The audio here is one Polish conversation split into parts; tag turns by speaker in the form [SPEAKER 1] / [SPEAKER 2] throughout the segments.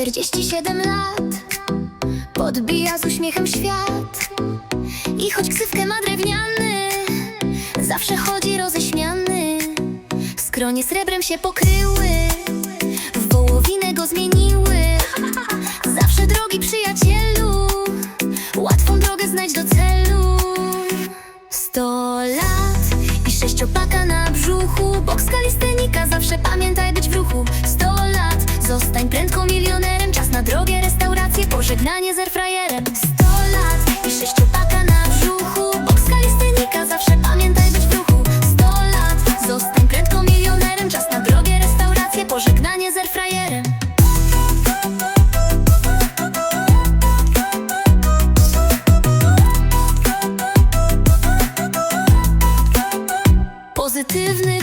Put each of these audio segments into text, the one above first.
[SPEAKER 1] 47 lat. Podbija z uśmiechem świat. I choć ksywkę ma drewniany Zawsze chodzi roześmiany. Skronie srebrem się pokryły W wołowinę go zmieniły. Zawsze drogi przyjacielu Łatwą drogę znajdź do celu. Sto lat i sześciopaka na brzuchu Bok skalistenika, zawsze pamiętaj być w ruchu. Sto lat, zostań prędko pożegnanie z airfryerem Sto lat i sześciopaka na brzuchu. Bok skalistenika, zawsze pamiętaj być w ruchu. Sto lat, zostań prędko milionerem. Czas na drogę, restaurację, pożegnanie z airfryerem Pozytywny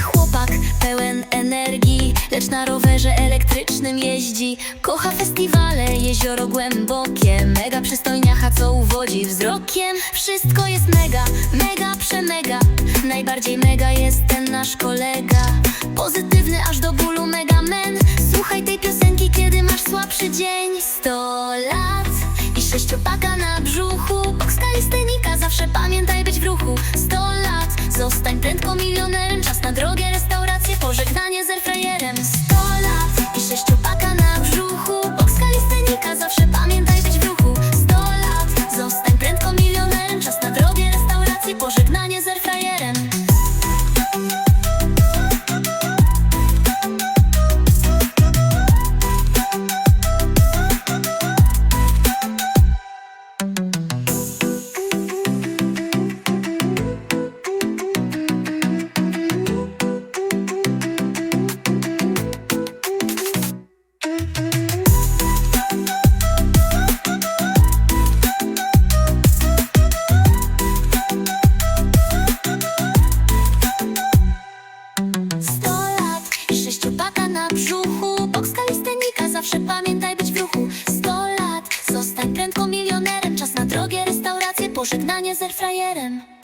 [SPEAKER 1] na rowerze elektrycznym jeździ. Kocha festiwale, jezioro głębokie. Mega przystojniacha, co uwodzi wzrokiem. Wszystko jest mega, mega, przemega. Najbardziej mega jest ten nasz kolega. Pozytywny aż do bólu mega men. Słuchaj tej piosenki, kiedy masz słabszy dzień. Sto lat i sześciopaka na brzuchu. Bok skalistenika, zawsze pamiętaj być w ruchu. Sto lat, zostań prędko milionerem. Czas na drogę, restaurację, pożegnanie z airfryerem Sto lat i sześciopaka na brzuchu Bok skalistenika, zawsze pamiętaj być w ruchu. Sto lat, zostań prędko milionerem Czas na drogę, restaurację, pożegnanie z airfryerem